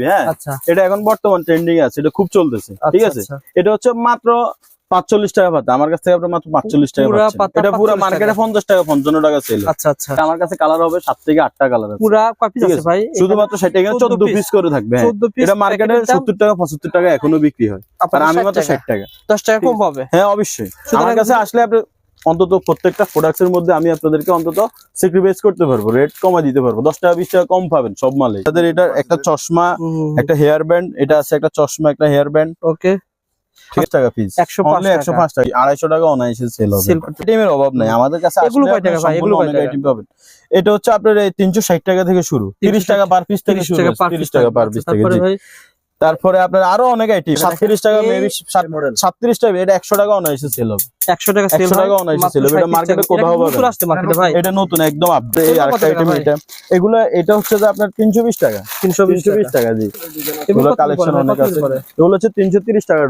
হ্যাঁ আচ্ছা। এটা এখন বর্তমান ট্রেন্ডিং আছে এটা খুব চলতেছে ঠিক আচ্ছা, আছে? আচ্ছা। এটা হচ্ছে মাত্র পাঁচচল্লিশ টাকা পাতা আমার কাছ থেকে আপনার মাত্র পাঁচচল্লিশ টাকা পুরা এটা পুরো মার্কেটে পঞ্চাশ টাকা পঞ্চান্ন টাকা সেল আচ্ছা আচ্ছা। আমার কাছে কালার হবে সাত থেকে আটটা কালার পুরা ঠিক। ভাই? শুধুমাত্র সেটা এখানে 14 চোদ্দ পিস করে থাকবে হ্যাঁ। 14 পিস এটা মার্কেটে সত্তর টাকা পঁচাত্তর টাকা এখনও বিক্রি হয়। আর আমি মাত্র ষাট টাকা। 10 টাকা কম হবে। হ্যাঁ অবশ্যই। আমার কাছে আসলে আপনি অন্তত প্রত্যেকটা প্রোডাক্টস এর মধ্যে আমি আপনাদেরকে অন্তত স্যাক্রিফাইস করতে পারব রেট কমা দিতে পারব। দশ টাকা বিশ টাকা কম পাবেন সব মালে তাদের এটা একটা চশমা একটা হেয়ার ব্যান্ড এটা আছে একটা চশমা একটা হেয়ার ব্যান্ড ওকে টাকা পিস 105 একশো পাঁচ টাকা। আড়াইশো টাকা অনায়াসে সেল হবে। Sell অভাব নাই। আমাদের কাছে পাবেন এটা হচ্ছে আপনার এই তিনশো ষাট টাকা থেকে শুরু। তিরিশ টাকা পার পিস থেকে শুরু তিরিশ টাকা পার পিস থেকে তারপরে আপনার আরও অনেক আইটেম সাতত্রিশ টাকা মেবি সাতত্রিশ টাকা এটা একশো টাকা অনায়াসে সেল হবে 100 টাকা সেল 100 টাকা অনায়াসে sell হবে। এটা কোথাও নতুন একদম আপডেট এই এগুলো আরেকটা আইটেম এটা এগুলো এটা হচ্ছে যে আপনার তিনশো বিশ টাকা। 320 তিনশো বিশ টাকা জি। এগুলো কালেকশন অনেক আছে। এগুলো হচ্ছে তিনশো তিরিশ টাকা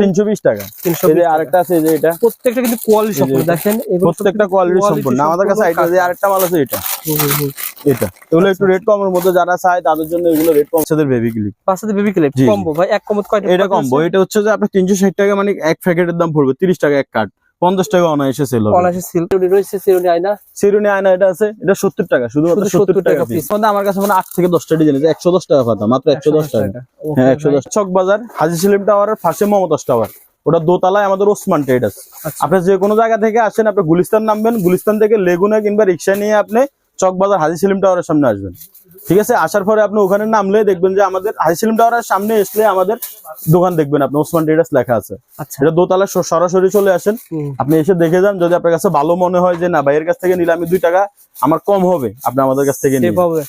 তিনশো বিশ। টাকা। এই যে আরেকটা আছে যে এটা। প্রত্যেকটা কিন্তু কোয়ালিটি এই যে সম্পূর্ণ। দেখেন প্রত্যেকটা কোয়ালিটি সম্পূর্ণ। আমাদের কাছে যে আরেকটা মাল আছে এটা। এগুলো একটু রেট কমের মধ্যে যারা চায় তাদের জন্য এগুলো রেট কম। বেবি ক্লিপ বাচ্চাদের বেবি ক্লিপ। কম্বো ভাই এক কমত কয়টা এটা কম্বো এটা হচ্ছে যে আপনার তিনশো ষাট টাকা মানে এক প্যাকেটের দাম পড়বে তিরিশ টাকা এক টাকা অনায়াসে সেল হবে। অনায়াসে সিল রয়েছে সিরুনি আয়না। সিরুনি আয়না এটা আছে এটা সত্তর টাকা শুধুমাত্র 70 টাকা পিস piece। আমার কাছে মানে আট থেকে দশটা ডিজাইন আছে একশো দশ টাকা পাতা মাত্র একশো দশ টাকা। হ্যাঁ একশো ভাই। দশ। চক বাজার হাজি সেলিম টাওয়ারের পাশে মমতাজ টাওয়ার। ওটা দোতলায় আমাদের ওসমান ট্রেডার্স আচ্ছা। আপনি যে কোনো জায়গা থেকে আসেন আপনি গুলিস্তান নামবেন গুলিস্তান থেকে লেগুনা কিংবা রিক্সা নিয়ে আপনি চক বাজার হাজি সেলিম টাওয়ারের সামনে আসবেন। ঠিক আছে? আসার পরে আপনি ওখানে নামলে দেখবেন যে আমাদের হাজি সেলিম টাওয়ারের সামনে আসলে আমাদের দোকান দেখবেন আপনি ওসমান ট্রেডার্স লেখা আছে। আচ্ছা। এটা দোতলা সরাসরি চলে আসেন। আপনি এসে দেখে যান যদি আপনার কাছে ভালো মনে হয় যে না ভাইয়ের কাছ থেকে নিলে আমি দুই টাকা আমার কম হবে আপনি আমাদের কাছ থেকে।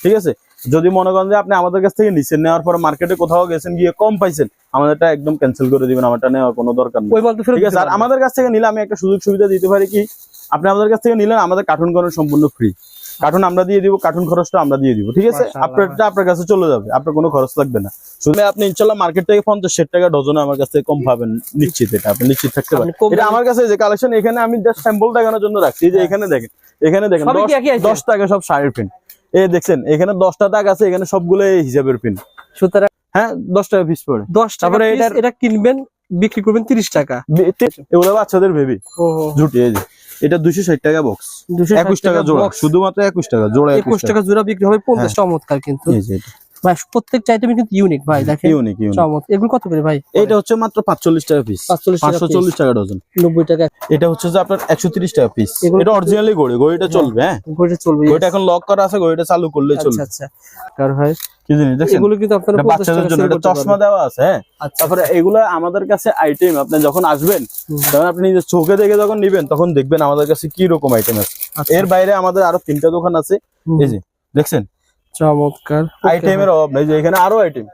ঠিক আছে? যদি মনে করেন যে আপনি আমাদের কাছ থেকে নিচ্ছেন নেওয়ার পর মার্কেটে কোথাও গেছেন গিয়ে কম পাইছেন আমাদেরটা একদম ক্যান্সেল করে দিবেন আমারটা নেওয়ার কোনো দরকার নেই। ঠিক আছে? আর আমাদের কাছ থেকে নিলে আমি একটা সুযোগ সুবিধা দিতে পারি কি আপনি আমাদের কাছ থেকে নিলেন আমাদের কার্টুন করার সম্পূর্ণ ফ্রি কার্টুন আমরা দিয়ে দিব কার্টুন খরচটা আমরা দিয়ে দিব ঠিক আছে? আপনারটা আপনার কাছে চলে যাবে আপনার কোনো খরচ লাগবে না। শুধু আপনি ইনশাল্লাহ মার্কেট থেকে পঞ্চাশ ষাট টাকা ডজনে আমার কাছ কম পাবেন নিশ্চিত এটা আপনি নিশ্চিত থাকতে পারেন। এটা আমার কাছে যে কালেকশন এখানে আমি জাস্ট স্যাম্পল দেখানোর জন্য রাখছি এই যে এখানে দেখেন এখানে দেখেন দশ-? দশ টাকা সব শাড়ির পিন এই দেখছেন এখানে দশটা দাগ আছে এখানে সবগুলো হিসাবের পিন সুতরাং হ্যাঁ দশ টাকা পিস পড়ে। 10 টাকা এটা কিনবেন বিক্রি করবেন 30 টাকা। এগুলো বাচ্চাদের ভেবি ও ঝুটি এই যে। এটা দুশো ষাট টাকা বক্স 260 একুশ টাকা জোড়া শুধুমাত্র একুশ টাকা জোড়া 21 টাকা জোড়া বিক্রি হবে 50 চমৎকার কিন্তু। ভাই প্রত্যেকটা আইটেমই কিন্তু ইউনিক ভাই দেখেন। ইউনিক ইউনিক চমৎকার এগুলো কত করে ভাই? এটা হচ্ছে মাত্র পাঁচচল্লিশ টাকা পিস 45 টাকা ডজন 90 টাকা। এটা হচ্ছে যে আপনার একশো তিরিশ টাকা পিস এটা অরিজিনালি গড়ি গড়িটা চলবে হ্যাঁ। করে চলবে গড়িটা এখন লক করা আছে গড়িটা চালু করলে আচ্ছা চলবে। আচ্ছা। কার ভাই কি জিনিস দেখছেন এগুলো কিন্তু আপনারা বাচ্চাদের জন্য এটা চশমা দেওয়া আছে হ্যাঁ? আচ্ছা। তারপরে এগুলো আমাদের কাছে আইটেম আপনি যখন আসবেন তখন আপনি চোখে দেখে যখন নিবেন তখন দেখবেন আমাদের কাছে কি রকম আইটেম আছে। আচ্ছা, এর বাইরে আমাদের আরও তিনটা দোকান আছে এই যে দেখছেন? চমৎকার। আইটেমের অভাব নেই যে এখানে আরও আইটেম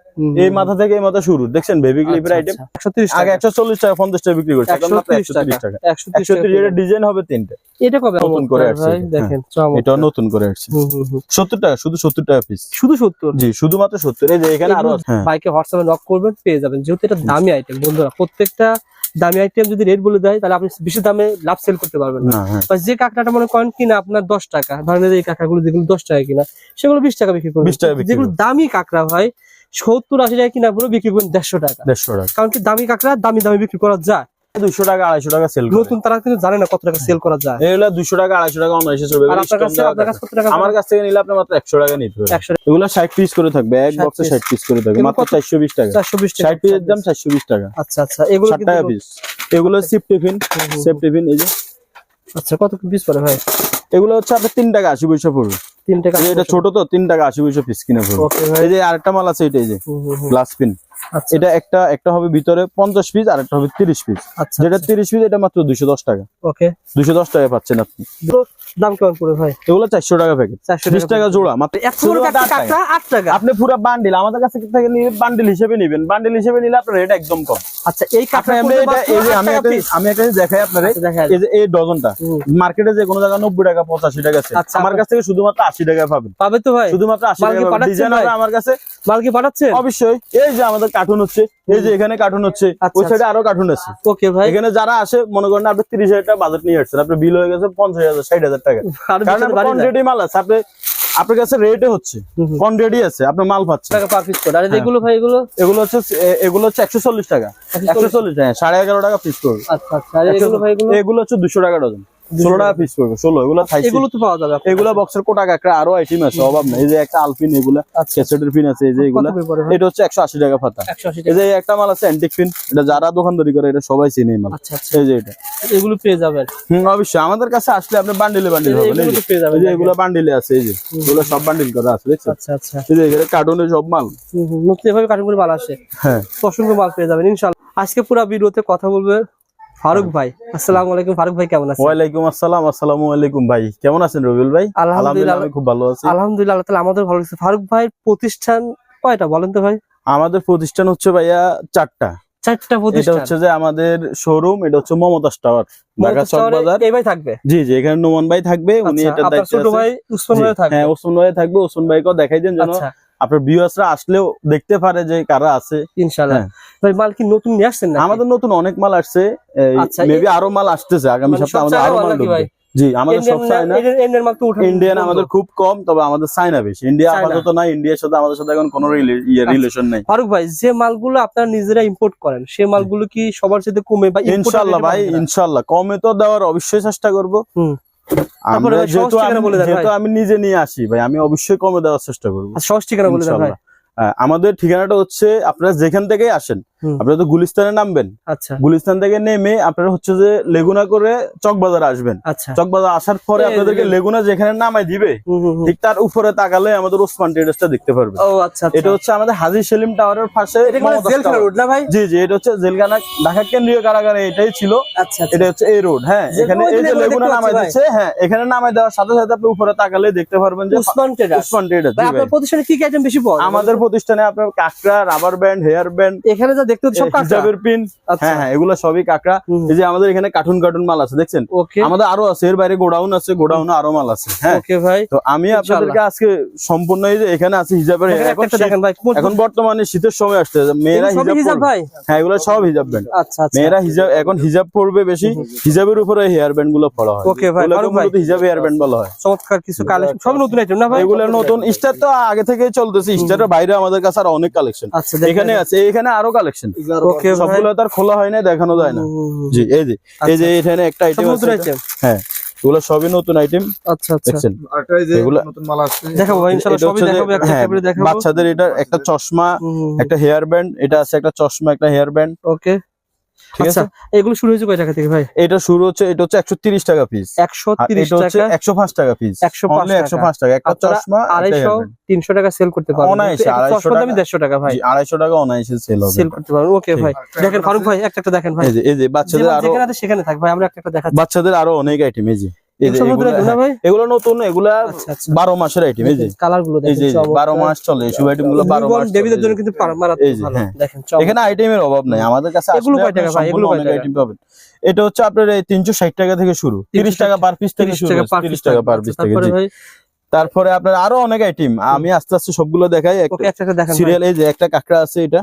এই মাথা থেকে এই মাথা শুরু। দেখছেন বেবি ক্লিপের আইটেম আচ্ছা, 130 আগে টাকা। একশো চল্লিশ টাকা পঞ্চাশ টাকা বিক্রি করছে। এখন মাত্র 130 টাকা। 130 একশো টাকা তিরিশ এটা ডিজাইন হবে তিনটে। এটা কবে? নতুন করে আসছে। এটা, দেখেন চমৎকার। এটাও নতুন করে আসছে। হুম, হুম, হুম। সত্তর টাকা শুধু সত্তর টাকা পিস শুধু 70 জি শুধুমাত্র সত্তর। এই যে এখানে আরও আছে। হ্যাঁ। বাইকে হোয়াটসঅ্যাপে নক করবেন পেয়ে যাবেন। যেহেতু এটা দামি আইটেম বন্ধুরা প্রত্যেকটা দামি আইটেম যদি রেট বলে দেয় তাহলে আপনি বেশি দামে লাভ সেল করতে পারবেন না। হ্যাঁ। বা যে কাঁকড়াটা মনে করেন কিনা আপনার দশ টাকা ধরেন এই কাঁকড়াগুলো যেগুলো দশ টাকা কিনা সেগুলো বিশ টাকা বিক্রি করবেন। 20 টাকা যেগুলো দামি কাঁকড়া হয় সত্তর আশি টাকা কিনা পুরো বিক্রি করবেন দেড়শো টাকা। দেড়শো টাকা। কারণ কি দামি কাঁকড়া দামি দামি বিক্রি করা যায়। দুশো টাকা আড়াইশো টাকা সেল নতুন তারা কিন্তু জানে না কত টাকা সেল করা যায়। এগুলো দুশো টাকা আড়াইশো টাকা অনায়াসে চলবে। আর আপনার কাছে আপনার কাছে কত টাকা আমার কাছ থেকে নিলে আপনি মাত্র একশো টাকা নিতে পারবেন একশো এগুলো ষাট পিস করে থাকবে। এক 60 বক্সে পিস করে থাকবে। মাত্র টাকা। পিসের দাম টাকা। আচ্ছা আচ্ছা। এগুলো টাকা পিস এগুলো সিপ টিফিন সেপ টিফিন এই যে। আচ্ছা কত পিস পড়ে ভাই? এগুলো হচ্ছে আপনার তিন টাকা আশি পয়সা পড়বে। তিন টাকা এটা ছোট তো তিন টাকা আশি পয়সা পিস কিনে পড়বে। এই যে আরেকটা মাল আছে এটা এই যে। গ্লাস পিন আচ্ছা এটা একটা একটা হবে ভিতরে পঞ্চাশ পিস আর একটা হবে তিরিশ পিস আচ্ছা যেটা তিরিশ পিস এটা মাত্র দুশো দশ টাকা। ওকে। দুশো দশ টাকা পাচ্ছেন আপনি। দাম কেমন পড়ে ভাই? এগুলো চারশো টাকা প্যাকেট বিশ টাকা জোড়া মাত্র একশো করে শুধুমাত্র আট টাকা। কাঁকড়া আট টাকা। আপনি পুরো বান্ডিল আমাদের কাছ থেকে নিয়ে বান্ডিল হিসেবে নেবেন। বান্ডিল হিসেবে নিলে আপনার রেট একদম কম। আচ্ছা এই আপনি কাঁকড়া এমনি এটা এই যে আমি আমি একটা দেখাই আপনারে এই যে এই ডজনটা। মার্কেটে যে কোনো জায়গায় নব্বই টাকা পঁচাশি টাকা আছে। আচ্ছা, আমার কাছ থেকে শুধুমাত্র আশি টাকায় পাবেন। পাবে তো ভাই। শুধুমাত্র আশি টাকা আমার কাছে মাল কি পাঠাচ্ছেন? অবশ্যই। এই যে আমাদের কার্টুন হচ্ছে এই যে এখানে কার্টুন হচ্ছে আচ্ছা, ওই সাইডে আরও কার্টুন আছে। ওকে ভাই। এখানে যারা আসে মনে করেন আপনি তিরিশ হাজার টাকা বাজেট নিয়ে আসছেন আপনার বিল হয়ে গেছে পঞ্চাশ হাজার ষাট হাজার টাকা। কারণ। কোয়ান্টিটি মাল আছে আপনি আপনার কাছে রেটে হচ্ছে। কোয়ান্টিটি আছে আপনার মাল পাচ্ছে। টাকা পার পিস করে। আর হ্যাঁ। এগুলো ভাই এগুলো? এগুলো হচ্ছে এগুলো হচ্ছে একশো চল্লিশ টাকা। একশো চল্লিশ। টাকা সাড়ে এগারো টাকা পিস করবে আচ্ছা আচ্ছা। এগুলো ভাই এগুলো? এগুলো হচ্ছে দুশো টাকা ডজন। ষোলো টাকা পিস করবে ষোলো এগুলো থাইসি এগুলো তো পাওয়া যাবে আপনার বক্সের কোটা কাঁকড়া আরও আইটেম আছে অভাব নাই। এই যে একটা আলপিন এগুলা আচ্ছা। ক্যাসেটের পিন আছে এই যে এগুলা কত করে পড়ে ভাই? এটা হচ্ছে একশো আশি টাকা পাতা এই যে একটা মাল আছে অ্যান্টিক পিন এটা যারা দোকানদারি করে এটা সবাই চিনে মাল। আচ্ছা আচ্ছা। এই যে এটা। এগুলো পেয়ে যাবেন হুম অবশ্যই। আমাদের কাছে আসলে আপনি বান্ডিলে বান্ডিল হবে এই যে এগুলো বান্ডিলে আছে এই যে। এগুলো সব বান্ডিল করা আছে দেখছেন? আচ্ছা আচ্ছা। এই যে এখানে কার্টুনে সব মাল। হুম হুম। এভাবে কার্টুন করে মাল আসে। হ্যাঁ। অসংখ্য মাল পেয়ে যাবেন ইনশাল্লাহ আজকে পুরো ভিডিওতে কথা বলবে ফারুক ভাই আসসালামু আলাইকুম। ফারুক ভাই কেমন আছেন? ওয়ালাইকুম আসসালাম আসসালামু আলাইকুম ভাই। কেমন আছেন রবিউল ভাই? আলহামদুলিল্লাহ। খুব ভালো আছি। আলহামদুলিল্লাহ আল্লাহ তাআলা আমাদের ভালো লাগছে ফারুক ভাই প্রতিষ্ঠান কয়টা বলেন তো ভাই? আমাদের প্রতিষ্ঠান হচ্ছে ভাইয়া চারটা। চারটা এটা প্রতিষ্ঠান। হচ্ছে যে আমাদের শোরুম এটা হচ্ছে মমতাজ টাওয়ার ঢাকা মমতাজ চক বাজার এই ভাই থাকবে? জি জি এখানে নোমান ভাই থাকবে উনি আচ্ছা, এটা দায়িত্বে আছে। ভাই উসমান ভাই থাকবে। হ্যাঁ ওসমান ভাই থাকবে ওসমান ভাইকেও দেখাই দেন যেন। আচ্ছা। আপনার ভিউয়ার্সরা আসলেও দেখতে পারে যে কারা আছে। ইনশাআল্লাহ। হ্যাঁ। ভাই মাল কি নতুন নিয়ে আসছেন না আমাদের নতুন অনেক মাল আসছে। আচ্ছা, মেবি আরও মাল আসতেছে। আগামী মানে সপ্তাহে আমাদের আরও চায়না মাল ঢুকবে। জি আমাদের সব চাই না ইন্ডিয়ান মাল তো উঠে ইন্ডিয়ান আমাদের খুব কম তবে আমাদের চাইনা বেশি। India China. আপাতত না ইন্ডিয়ার সাথে আমাদের সাথে এখন কোনো ইয়ে আচ্ছা। রিলেশন নাই। ফারুক ভাই যে মালগুলো আপনারা নিজেরা ইম্পোর্ট করেন সে মালগুলো কি সবার সাথে কমে বা ইনশাল্লাহ ভাই? ইনশাল্লাহ কমে তো দেওয়ার অবশ্যই চেষ্টা করব। আমি- নিজে নিয়ে আসি ভাই আমি অবশ্যই কমে দেওয়ার চেষ্টা করব। ষষ্ঠী সহজ ঠিকানা বলে দেন ভাই। আমাদের ঠিকানাটা হচ্ছে আপনারা যেখান থেকেই আসেন আপনারা তো গুলিস্তানে নামবেন। আচ্ছা। গুলিস্তান থেকে নেমে আপনারা হচ্ছে যে লেগুনা করে চকবাজার আসবেন। আচ্ছা। চকবাজার আসার পরে আপনাদেরকে লেগুনা যেখানে নামাই দিবে। ঠিক তার উপরে তাকালে আমাদের ওসমান ট্রেডার্সটা দেখতে পারবেন। ও আচ্ছা আচ্ছা। এটা হচ্ছে আমাদের হাজি সেলিম টাওয়ারের পাশে মানে মমতাজ জেলখানা রোড না ভাই? জি জি এটা হচ্ছে জেলখানা ঢাকা কেন্দ্রীয় কারাগারে এটাই ছিল। আচ্ছা এটা হচ্ছে এই রোড হ্যাঁ এখানে এই যে লেগুনা নামাই দিচ্ছে হ্যাঁ এখানে নামাই দেওয়ার সাথে সাথে আপনি উপরে তাকালে দেখতে পারবেন যে উসমান ট্রেডার্স। ওসমান ট্রেডার্স প্রতিষ্ঠানে কি কি আইটেম বেশি পাওয়া আমাদের প্রতিষ্ঠানে আপনার কাঁকড়া রাবার ব্যান্ড হেয়ার ব্যান্ড এখানে যা দেখতে সব হিজাবের পিন আচ্ছা। হ্যাঁ হ্যাঁ এগুলো সবই কাঁকড়া। এই যে আমাদের এখানে কার্টুন কার্টুন মাল আছে দেখছেন? ওকে। আমাদের আরও আছে এর বাইরে গোডাউন আছে গোডাউনে আরও মাল আছে হ্যাঁ। ওকে ভাই তো আমি আপনাদেরকে আজকে সম্পূর্ণ এই যে এখানে আছে হিজাবের দেখেন, এখন ভাই বর্তমানে শীতের সময় আসছে মেয়েরা হিজাব ভাই? হ্যাঁ এগুলো সব হিজাব ব্যান্ড আচ্ছা আচ্ছা। মেয়েরা হিজাব এখন হিজাব পরবে বেশি হিজাবের উপরে হেয়ার ব্যান্ডগুলো পড়া হয়। Okay ভাই, হিজাব হেয়ার ব্যান্ড বলা হয়। চমৎকার কিছু কালেকশন সব নতুন আইটেম না ভাই? এগুলো নতুন স্টার তো আগে থেকেই চলতেছে স্টারের বাইরে আমাদের কাছে আর অনেক কালেকশন আচ্ছা এখানে আছে এখানে আরও কালেকশন সবগুলো তো আর খোলা হয় না দেখানো যায় না। জি এই যে এই যে এখানে একটা আইটেম আছে হ্যাঁ এগুলো সবই নতুন আইটেম আচ্ছা আচ্ছা। দেখছেন? আরেকটা এই যে এগুলা- নতুন মাল আসছে। দেখাবো ভাই ইনশাআল্লাহ এটা সবই হচ্ছে যে- দেখাবো একটা হ্যাঁ, একটা করে দেখাবো। বাচ্চাদের এটা একটা চশমা। একটা হেয়ার ব্যান্ড এটা আছে একটা চশমা একটা হেয়ার ব্যান্ড ওকে। আচ্ছা এগুলো শুরু হয়েছে কয় টাকা থেকে ভাই? এটা শুরু হচ্ছে এটা হচ্ছে একশো তিরিশ টাকা পিস একশো আর তিরিশ এটা হচ্ছে টাকা? একশো পাঁচ টাকা পিস 105 অনলি একশো টাকা। পাঁচ টাকা। একটা চশমা সেল করতে পারবেন। অনায়াসে, কিন্তু 250 টাকা। দেড়শো টাকা ভাই। জি, আড়াইশো টাকা অনায়াসে সেল হবে। সেল করতে পারবেন। ওকে ভাই। দেখেন ফারুক ভাই একটা একটা দেখেন ভাই। এই যে এই যে বাচ্চাদের আরও সেখানে থাক ভাই আমরা একটা একটা দেখাচ্ছি। বাচ্চাদের আরও অনেক আইটেম এই যে। এগুলো নতুন এগুলো- হ্যাঁ, এগুলো নতুন এগুলা আচ্ছা আচ্ছা বারো মাসের আইটেম এই যে। কালারগুলো এই দেখেন যে এই যে, বারো মাস চলে এইসব আইটেমগুলো বারো মাস জন্য কিন্তু হ্যাঁ। দেখেন চমৎকার। এখানে আইটেমের অভাব নাই। আমাদের কাছে এগুলো? আইটেম পাবেন এটা হচ্ছে আপনার এই তিনশো ষাট টাকা থেকে শুরু। তিরিশ টাকা পার পিস থেকে শুরু টাকা তিরিশ টাকা পার পিস থেকে তারপরে ভাই? তারপরে আপনার আরও অনেক আইটেম আমি আস্তে আস্তে সবগুলো দেখাই। একটা একটা দেখেন ভাই। সিরিয়াল এই যে একটা কাঁকড়া আছে এটা।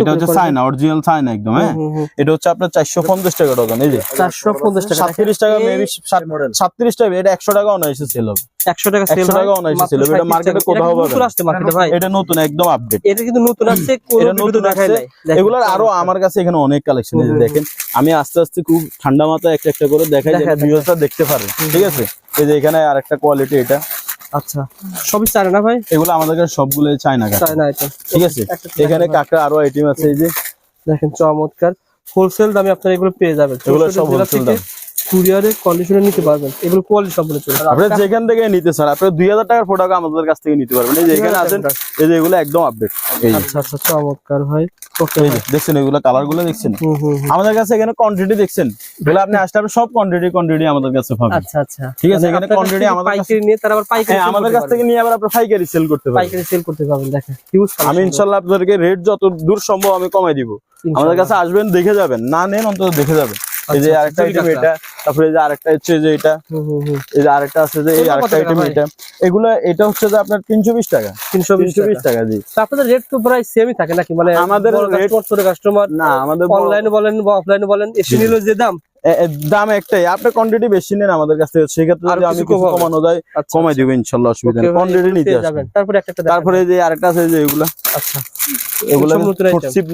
এটা হচ্ছে? চায়না অরিজিনাল চায়না একদম হ্যাঁ। এটা হচ্ছে আপনার চারশো পঞ্চাশ টাকা ডজন এই যে। 450 টাকা। সাতত্রিশ টাকা মেবি সাতত্রিশ টাকা এটা একশো টাকা অনায়াসে সেল হবে। 100 টাকা সেল টাকা অনায়াসে ছিল, এটা মার্কেটে কোথাও ভাই? এটা নতুন একদম আপডেট এটা কিন্তু নতুন আসছে? এটা নতুন আসছে। আরও আমার কাছে এখানে অনেক কালেকশন দেখেন। আমি আস্তে আস্তে খুব ঠান্ডা মাথায় একটা একটা করে দেখাই দেখা, যাতে দেখতে পারে। ঠিক আছে? এই যে এখানে আরেকটা কোয়ালিটি এটা। আচ্ছা। সবই চারে না ভাই? এগুলো আমাদের কাছে সবগুলো চায়না চায়না আইটেম ঠিক আছে? এখানে কাঁকড়া আরও আইটেম আছে এই যে। দেখেন চমৎকার। হোলসেল দামে আপনারা এগুলো পেয়ে যাবেন। এগুলো সব হোলসেল থেকে কুরিয়ারে কন্ডিশনে নিতে পারবেন। এগুলো কোয়ালিটি সম্পূর্ণ চলে আপনারা যেখান থেকে নিতে চান দুই হাজার টাকার প্রোডাক্ট আমাদের কাছ থেকে নিতে পারবেন। এই যে এখানে আছেন এই যে এগুলো একদম আপডেট এই আচ্ছা আচ্ছা চমৎকার ভাই। ওকে দেখছেন এগুলো কালারগুলো দেখছেন। আমাদের কাছে এখানে কোয়ান্টিটি দেখছেন। আপনি আসলে আপনি সব কোয়ান্টিটি কোয়ান্টিটি আমাদের কাছে পাবেন। আচ্ছা আচ্ছা। ঠিক আছে, মানে এখানে থেকে আমাদের পাইকারি নিয়ে তারা আবার পাইকারি হ্যাঁ আমাদের কাছ থেকে নিয়ে আবার আপনার পাইকারি সেল করতে পারবেন। পাইকারি সেল করতে পারবেন দেখেন। হিউজ আমি ইনশাল্লাহ আপনাদেরকে রেট যত দূর সম্ভব আমি কমাই দিব। আমাদের কাছে আসবেন দেখে যাবেন। না নেন অন্তত দেখে যাবেন। এই যে আচ্ছা, আরেকটা আইটেম এটা তারপরে এই যে আরেকটা হচ্ছে যে এটা এই যে আরেকটা আছে যে এই আরেকটা আইটেম এটা এগুলো এটা হচ্ছে যে আপনার তিনশো বিশ টাকা। তিনশো বিশ তিনশো বিশ টাকা। জি। আপনাদের রেট তো প্রায় সেমই থাকে নাকি? মানে আমাদের কাস্টমার ছোট কাস্টমার না আমাদের অনলাইনে বলেন বা অফলাইনে বলেন এসে। নিল যে দাম দাম একটাই। আপনার কোয়ান্টিটি বেশি নেন আমাদের কাছ সেক্ষেত্রে যদি আমি কিছু কমানো যায় আচ্ছা কমাই দিব ইনশাল্লাহ অসুবিধা নেই। কোয়ান্টিটি নিতে আসবেন। তারপরে একটা যে আরেকটা আছে এই যে এগুলা আচ্ছা। এগুলো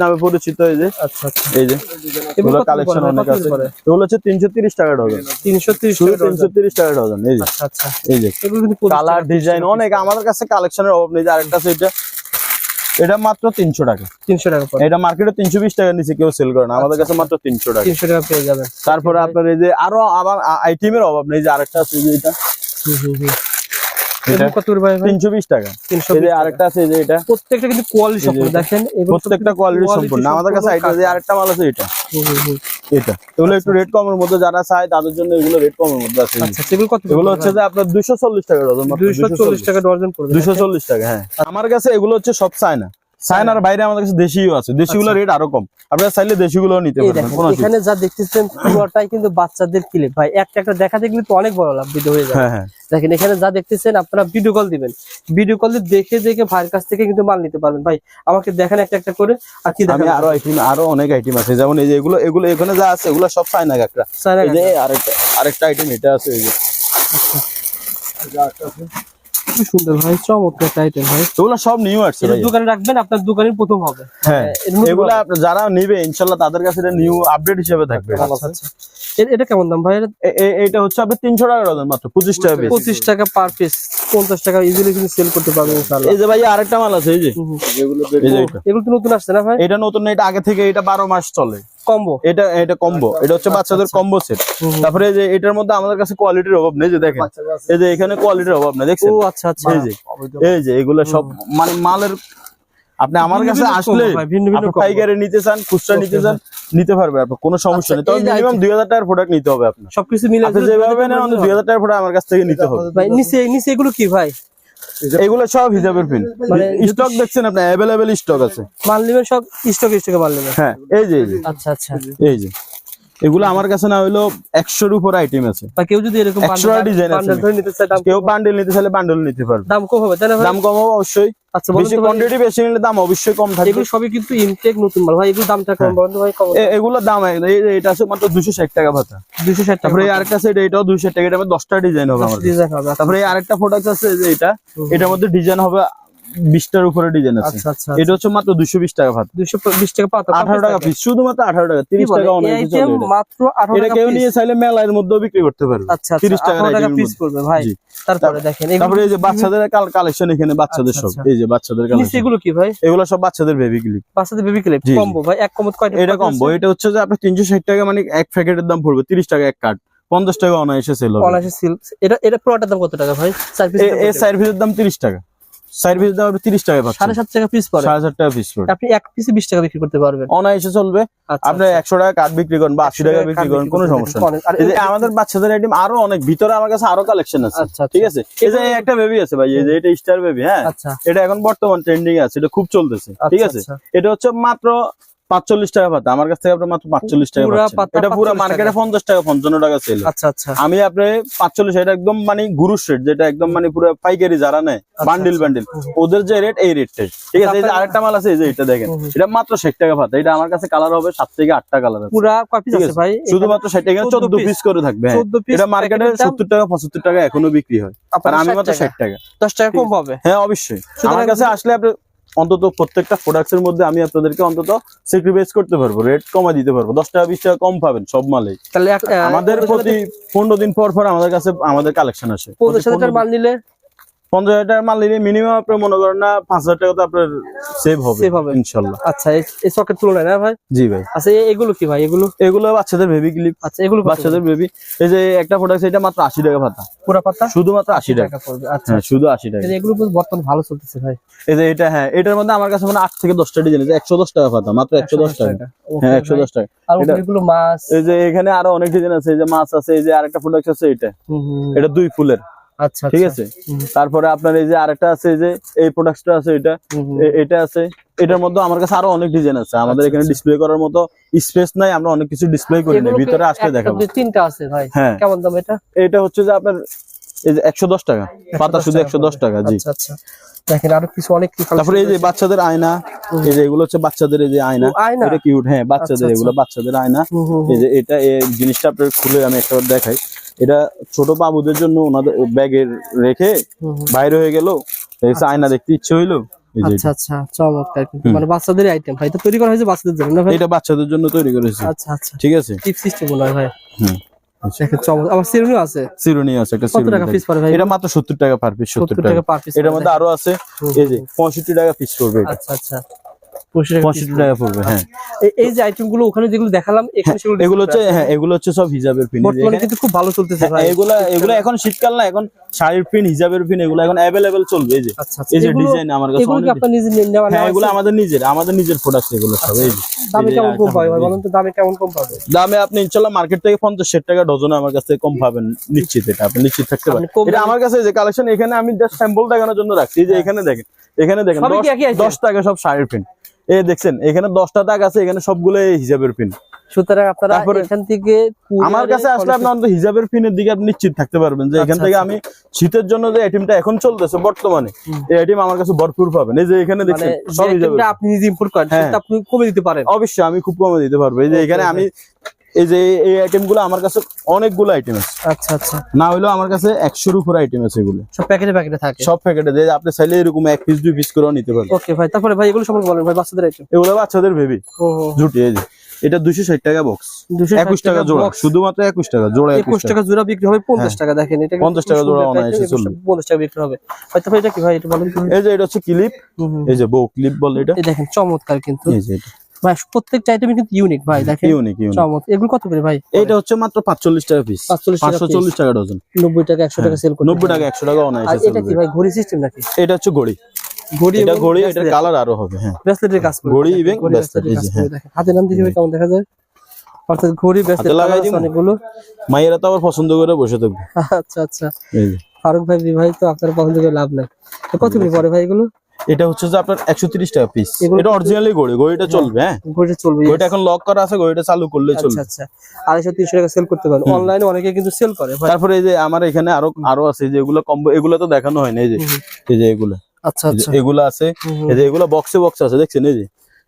নামে পরিচিত এই যে। আচ্ছা আচ্ছা। এই যে এগুলো কালেকশন অনেক আছে। এগুলো হচ্ছে টাকা ডজন। ডজন। এই যে। আচ্ছা আচ্ছা। এই যে। কালার ডিজাইন অনেক আমাদের কাছে কালেকশনের অভাব নেই। যে আরেকটা আছে এটা এটা মাত্র তিনশো টাকা। তিনশো টাকা এটা মার্কেটে তিনশো বিশ টাকার নিচে কেউ সেল করে না। আমাদের কাছে মাত্র তিনশো টাকা। তিনশো টাকা পেয়ে যাবেন। তারপরে আপনার এই যে আরও আবার আইটেমের অভাব নেই। যে আরেকটা আছে এটা। তিনশো বিশ টাকা। আরেকটা আছে যে এটা। প্রত্যেকটা কিন্তু কোয়ালিটি এই যে সম্পূর্ণ। দেখেন প্রত্যেকটা কোয়ালিটি সম্পূর্ণ। আমাদের কাছে আইটেম যে আরেকটা মাল আছে এটা। হুম, হুম, হুম। এটা। এগুলো একটু রেট কমের মধ্যে যারা চায় তাদের জন্য এগুলো রেট কমের মধ্যে আছে। আচ্ছা সেগুলো কত এগুলো হচ্ছে যে আপনার দুশো চল্লিশ টাকা ডজন দুইশো চল্লিশ টাকা ডজন দুশো চল্লিশ টাকা হ্যাঁ। আমার কাছে এগুলো হচ্ছে সব চায়না। চায়নার বাইরে আমাদের কাছে দেশিও আছে। দেশিগুলো রেট আরও কম। আপনারা চাইলে দেশিগুলো নিতে অসুবিধা এখানে যা দেখতেছেন পুরোটাই কিন্তু বাচ্চাদের ক্লিপ ভাই একটা একটা দেখাতে গেলে তো অনেক বড় লাভ হয়ে যাবে হ্যাঁ হ্যাঁ। দেখেন এখানে যা দেখতেছেন আপনারা ভিডিও কল দিবেন। ভিডিও কল দেখে দেখে ভাইয়ের কাছ থেকে কিন্তু মাল নিতে পারবেন। ভাই আমাকে দেখেন একটা একটা করে আর কি দেখেন আরও আইটেম আরও অনেক আইটেম আছে। যেমন এই যে এগুলো এগুলো এখানে যা আছে এগুলো সব চায়না কাকড়া। এই যে আরেকটা আরেকটা আইটেম এটা আছে এই যে। খুব সুন্দর ভাই চমৎকার টাইটেল ভাই। এগুলো সব নিউ আসছে ভাই দোকানে রাখবেন আপনার দোকানের প্রথম হবে। হ্যাঁ এগুলো। যারা নিবে ইনশাল্লাহ তাদের কাছে এটা নিউ আপডেট হিসেবে থাকবে। এটা। আচ্ছা, আচ্ছা। এটা কেমন দাম ভাই? এটা হচ্ছে আপনার তিনশো টাকা ডজন মাত্র পঁচিশ টাকা piece। পঁচিশ টাকা পার পিস পঞ্চাশ টাকা ইজিলি কিন্তু সেল করতে পারবেন ইনশাআল্লাহ এই যে ভাই আরেকটা মাল আছে এই যে। এগুলো তো নতুন আসছে না ভাই? এটা নতুন না, এটা আগে থেকে এটা বারো মাস চলে। কম্বো এটা এটা কম্বো এটা হচ্ছে বাচ্চাদের কম্বো সেট তারপরে যে এটার মধ্যে আমাদের কাছে কোয়ালিটির অভাব নেই যে দেখেন। এই যে এখানে কোয়ালিটির অভাব নেই দেখছেন? ও আচ্ছা আচ্ছা। এই যে এই যে এগুলো সব মানে মালের আপনি আমার কাছে আসলে আপনি নিতে চান খুচরা নিতে চান নিতে পারবে আপনার কোনো সমস্যা নেই। আচ্ছা, তবে মিনিমাম দুই হাজার টাকার প্রোডাক্ট নিতে হবে আপনার। সবকিছু মিলে আপনি যেভাবে নেন হাজার টাকার প্রোডাক্ট আমার কাছ থেকে নিতে হবে। ভাই নিচে নিচে এগুলো কি ভাই? এগুলো সব হিজাবের পিন মানে স্টক দেখছেন আপনি অ্যাভেলেবেল স্টক আছে। মাল নেবেন সব স্টক স্টকে মাল নেবেন হ্যাঁ এই যে এই যে। আচ্ছা আচ্ছা। এই যে। এগুলো আমার কাছে না হইল একশোর উপর আইটেম আছে। বা কেউ যদি এরকম আছে। চায় কেউ বান্ডেল নিতে চাইলে বান্ডেল নিতে পারবে। দাম কম হবে দাম কম হবে অবশ্যই। আচ্ছা বেশি কোয়ান্টিটি বেশি নিলে দাম অবশ্যই কম থাকবে। এগুলো সবই কিন্তু ইনটেক নতুন মাল। ভাই এগুলো দামটা কম বলুন ভাই কম দাম এটা আছে মাত্র দুশো ষাট টাকা ভাতা। দুশো ষাট টাকা তারপরে এটা এটাও টাকা এটা দশটা ডিজাইন হবে আমাদের ডিজাইন হবে আচ্ছা, তারপরে আরেকটা প্রোডাক্ট আছে যে এটা এটার মধ্যে ডিজাইন হবে বিশটার উপরে ডিজাইন আছে। আচ্ছা আচ্ছা এটা হচ্ছে মাত্র দুশো বিশ টাকা ভাতা। দুশো বিশ টাকা পাতা আঠারো টাকা পিস শুধুমাত্র আঠারো টাকা তিরিশ টাকা মাত্র এটা কেউ নিয়ে চাইলে মেলার মধ্যেও বিক্রি করতে পারবে। আচ্ছা আচ্ছা তিরিশ টাকা পিস। পড়বে ভাই। তারপরে দেখেন তারপরে এই যে বাচ্চাদের কালেকশন এখানে বাচ্চাদের আচ্ছা, সব। আচ্ছা। এই যে বাচ্চাদের নিচে কালেকশন এগুলো কি ভাই? এগুলো সব বাচ্চাদের বেবি ক্লিপ বাচ্চাদের বেবি ক্লিপ জি, জি। কম্বো ভাই এক কমত কয়টা এটা কম্বো এটা হচ্ছে যে আপনার তিনশো ষাট টাকা মানে এক প্যাকেটের দাম পড়বে তিরিশ টাকা এক কার্ড পঞ্চাশ টাকা অনায়াসে সেল হবে। অনায়াসে এটা এটা পুরোটার দাম কত টাকা ভাই? এ- এর সার্ভিসের দাম তিরিশ টাকা। সার্ভিসের হবে তিরিশ টাকা সাড়ে সাত টাকা পিস পড়ে। সাড়ে চার টাকা পিস পড়ে। আপনি এক পিসে বিশ টাকা বিক্রি করতে পারবেন। অনায়াসে চলবে। আচ্ছা আপনি একশো টাকা কাঠ বিক্রি করেন বা আশি টাকা বিক্রি করেন কোনো সমস্যা নেই। এই যে আমাদের বাচ্চাদের আইটেম আরও অনেক ভিতরে আমার কাছে আরও কালেকশন আছে। আচ্ছা ঠিক আছে? এই যে একটা বেবি আছে ভাই এই যে এটা স্টার বেবি হ্যাঁ? আচ্ছা। এটা এখন বর্তমান ট্রেন্ডিং আছে এটা খুব চলতেছে। ঠিক আচ্ছা, আছে? আচ্ছা। এটা হচ্ছে মাত্র পাঁচচল্লিশ টাকা পাতা। আমার কাছ থেকে আপনি মাত্র পাঁচচল্লিশ টাকা পুরা পাচ্ছেন। এটা পুরো মার্কেটে টাকা। পঞ্চাশ টাকা পঞ্চান্ন টাকা সেল আচ্ছা আচ্ছা। আমি আপনি পাঁচচল্লিশ এটা একদম মানে গুরু রেট যেটা একদম মানে পুরো পাইকারি যারা নেয় বান্ডিল আচ্ছা। বান্ডিল ওদের যে রেট এই রেটটাই ঠিক আছে এই যে আরেকটা মাল আছে এই যে এটা দেখেন। এটা মাত্র ষাট টাকা পাতা। এটা আমার কাছে কালার হবে সাত থেকে আটটা কালার আছে। পুরা কয় পিস আছে আছে। ভাই? শুধুমাত্র ষাট টাকা 14 চোদ্দ পিস করে থাকবে হ্যাঁ। 14 piece এটা মার্কেটে প্যাকেটের দাম? সত্তর টাকা পঁচাত্তর টাকা এখনও বিক্রি হয়। আর আমি মাত্র টাকা। ষাট টাকা। দশ টাকা কম হবে। হ্যাঁ অবশ্যই। আমার কাছে আসলে আপনি অন্তত প্রত্যেকটা প্রোডাক্টের এর মধ্যে আমি আপনাদেরকে অন্তত স্যাক্রিফাইস করতে পারব রেট কমা দিতে পারব। দশ টাকা বিশ টাকা কম পাবেন সব মালে তাহলে আমাদের প্রতি পনেরো দিন পর পর আমাদের কাছে আমাদের কালেকশন আসে। পনেরো মাল নিলে পঞ্চাশ হাজার টাকার মাল নিলে মিনিমাম আপনার মনে করেন না পাঁচ হাজার টাকা তো আপনার সেভ হবে। ইনশাল্লাহ। আচ্ছা এই- চকের তুলনায় না ভাই? জি ভাই। আচ্ছা এগুলো কি ভাই এগুলো? এগুলো বাচ্চাদের বেবি ক্লিপ আচ্ছা এগুলো বাচ্চাদের বেবি এই যে একটা প্রোডাক্ট এটা মাত্র আশি টাকা পাতা। পুরা পাতা? শুধুমাত্র আশি টাকা। পড়বে আচ্ছা হ্যাঁ শুধু আশি টাকা। এগুলো বর্তমান ভালো চলতেছে ভাই। এই যে এটা হ্যাঁ এটার মধ্যে আমার কাছে মানে আট থেকে দশটা ডিজাইন আছে একশো দশ টাকা পাতা মাত্র একশো দশ টাকা। হ্যাঁ একশো দশ টাকা। আর এগুলো মাছ। এই যে এখানে আরও অনেক ডিজাইন আছে এই যে মাছ আছে এই যে আরেকটা প্রোডাক্ট আছে এটা। এটা দুই ফুলের। আচ্ছা ঠিক আচ্ছা। আছে? তারপরে আপনার এই যে আরেকটা আছে এই যে এই প্রোডাক্টটা আছে এটা এটা আছে। এটার মধ্যে আমার কাছে আরও অনেক ডিজাইন আছে। আমাদের আচ্ছা, এখানে আচ্ছা। ডিসপ্লে করার মতো স্পেস নাই আমরা অনেক কিছু ডিসপ্লে করি না ভিতরে আসলে দেখাবো। তিনটা আছে ভাই। হ্যাঁ। কেমন দাম এটা? এটা হচ্ছে যে আপনার এই যে একশো দশ টাকা। পাতা শুধু একশো দশ টাকা জি। আচ্ছা আচ্ছা। দেখেন আরও কিছু অনেক তারপরে এই যে বাচ্চাদের আয়না এই যে এগুলো হচ্ছে বাচ্চাদের এই যে আয়না। ও, এটা কিউট হ্যাঁ বাচ্চাদের আচ্ছা, এগুলো বাচ্চাদের আয়না। এই যে এটা এই জিনিসটা আপনার খুলে আমি একটা দেখাই। এটা ছোট বাবুদের জন্য ওনাদের ব্যাগের রেখে। বাইরে হয়ে গেল। আয়না দেখতে ইচ্ছে হইল। আচ্ছা আচ্ছা চমৎকার। মানে বাচ্চাদের আইটেম ভাই তো তৈরি করা হয়েছে বাচ্চাদের জন্য ভাই? এটা বাচ্চাদের জন্য তৈরি করেছি আচ্ছা আচ্ছা। ঠিক আছে? টিপ সিস্টেম মনে হয় ভাই। হুম। সিরুনিও আছে? আছে একটা টাকা পিস ভাই? এটা মাত্র সত্তর টাকা পার পিস সত্তর 70 টাকা piece এটার মধ্যে আরও আছে। এই যে পঁয়ষট্টি টাকা পিস করবে আচ্ছা আচ্ছা। পঁয়ষট্টি টাকা পড়বে হ্যাঁ। এই- যে ওখানে যেগুলো দেখালাম এগুলো হচ্ছে হ্যাঁ এগুলো হচ্ছে সব হিজাবের পিন বর্তমানে কিন্তু খুব ভালো চলতেছে ভাই। এগুলা এগুলো এখন শীতকাল না এখন শাড়ির পিন হিজাবের পিন এগুলো এখন অ্যাভেলেবেল চলবে এই যে। আচ্ছা আচ্ছা এই যে ডিজাইন আমার কাছে এগুলো আপনার নিজে নেওয়া হ্যাঁ এগুলো আমাদের নিজের আমাদের নিজের প্রোডাক্ট এগুলো সব এই যে। দামে কেমন কম পাবে ভাই এই যে। বলেন তো দামে কেমন কম পাবে? দামে আপনি ইনশাল্লাহ মার্কেট থেকে পঞ্চাশ ষাট টাকা ডজনে আমার কাছে কম পাবেন নিশ্চিত এটা আপনি নিশ্চিত থাকতে পারেন। এটা আমার কাছে যে কালেকশন এখানে আমি জাস্ট স্যাম্পল দেখানোর জন্য রাখছি এই যে এখানে দেখেন এখানে দেখেন সবই কি দশ- একই item? দশ টাকা সব শাড়ির পিন এই দেখছেন এখানে দশটা দাগ আছে এখানে সবগুলো এই হিজাবের পিন। সুতরাং আপনারা এখান থেকে আমার কাছে আসলে আপনি অন্তত হিজাবের পিনের দিকে আপনি নিশ্চিত থাকতে পারবেন যে এখান আচ্ছা, থেকে আচ্ছা। আমি শীতের জন্য যে আইটেমটা এখন চলতেছে বর্তমানে এই আইটেম আমার কাছে ভরপুর পাবেন। এই যে এখানে মানে দেখছেন সব হিজাবের আপনি নিজে ইম্পোর্ট করেন হ্যাঁ। আপনি কমে দিতে পারেন। অবশ্যই আমি খুব কমে দিতে পারব। এই যে এখানে আমি এই যে এই আইটেমগুলো আমার কাছে অনেকগুলো আইটেম আছে। আচ্ছা আচ্ছা। না হইলেও আমার কাছে একশোর উপরে আইটেম আছে এগুলো। সব প্যাকেটে প্যাকেটে থাকে? সব প্যাকেটে যে আপনি চাইলে এরকম এক পিস দুই পিস করেও নিতে পারবেন ওকে ভাই। তারপরে ভাই এগুলো সম্পর্কে বলেন ভাই বাচ্চাদের আইটেম এগুলো বাচ্চাদের ভেবি ও জুটি এই যে। এটা দুশো ষাট টাকা বক্স দুশো একুশ টাকা জোড়া। শুধুমাত্র একুশ টাকা জোড়া একুশ একুশ টাকা। টাকা জোড়া বিক্রি হবে পঞ্চাশ টাকা দেখেন। এটা 50 টাকা জোড়া অনায়াসে চলবে। পঞ্চাশ টাকা বিক্রি হবে। হয়তো এটা কি ভাই এটা বলেন। এই যে এটা হচ্ছে ক্লিপ। এই যে বউ ক্লিপ বলে এটা। দেখেন চমৎকার কিন্তু। এই যে এটা। ভাই প্রত্যেকটা আইটেমই কিন্তু ইউনিক ভাই দেখেন। ইউনিক ইউনিক এগুলো কত করে ভাই? এইটা হচ্ছে মাত্র পাঁচচল্লিশ টাকা পিস 45 টাকা ডজন নব্বই টাকা একশো টাকা সেল করতে নব্বই টাকা একশো টাকা আর অনায়াসে এটা কি ভাই ঘড়ি সিস্টেম নাকি? এটা হচ্ছে ঘড়ি। ঘড়ি এটা ঘড়ি। এটার কালার আরও হবে হ্যাঁ। ব্রেসলেটের কাজ করে ঘড়ি এবং যে, হ্যাঁ। হাতে নাম দেখে ভাই কেমন দেখা যায়? অর্থাৎ ঘড়ি ব্রেসলেট লাগাই দিবো? অনেকগুলো। মাইয়েরা তো আবার পছন্দ করে বসে থাকবে। আচ্ছা আচ্ছা। এই ফারুক ভাই ভাই তো আপনার পছন্দ করে লাভ নাই। কত করে পরে ভাই এগুলো? এটা হচ্ছে যে আপনার একশো তিরিশ টাকা পিস এটা অরিজিনালি গড়ে গড়িটা চলবে হ্যাঁ? গড়িটা চলবে গড়িটা এখন লক করা আছে গড়িটা চালু করলে আচ্ছা চলবে। আচ্ছা। আড়াইশো তিনশো টাকা সেল করতে পারেন। অনলাইনে অনেকে কিন্তু সেল করে তারপরে এই যে আমার এখানে আরও আরও আছে যে এগুলো কম্বো এগুলো তো দেখানো হয়নি এই যে এই যে এগুলো। আচ্ছা আচ্ছা। এগুলো আছে। এই যে এগুলো বক্সে বক্সে আছে দেখছেন এই যে?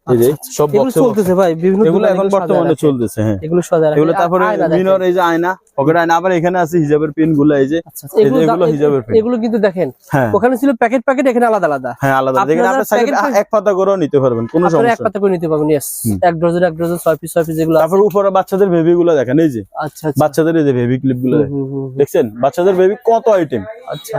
এই যে আচ্ছা, সব এগুলো চলতেছে ভাই বিভিন্ন এগুলো এখন বর্তমানে চলতেছে হ্যাঁ। এগুলো সাজায় এগুলো তারপরে মিনর এই যে আয়না পকেট আয়না আবার এখানে আছে হিজাবের পিনগুলো এই যে আচ্ছা, আচ্ছা, এই যে এগুলো এগুলো হিজাবের পিন এগুলো কিন্তু দেখেন হ্যাঁ। ওখানে ছিল প্যাকেট প্যাকেট এখানে আলাদা আলাদা। হ্যাঁ আলাদা। যেখানে আপনি চাইলে এক পাতা করেও নিতে পারবেন কোনো আপনারা এক পাতা করে নিতে পারবেন এক ডজন এক ডজন ছয় পিস ছয় পিস যেগুলো আছে। তারপর উপরে বাচ্চাদের বেবি গুলো দেখেন এই যে। আচ্ছা আচ্ছা। বাচ্চাদের এই যে বেবি ক্লিপগুলো। দেখছেন? বাচ্চাদের বেবি কত আইটেম আচ্ছা।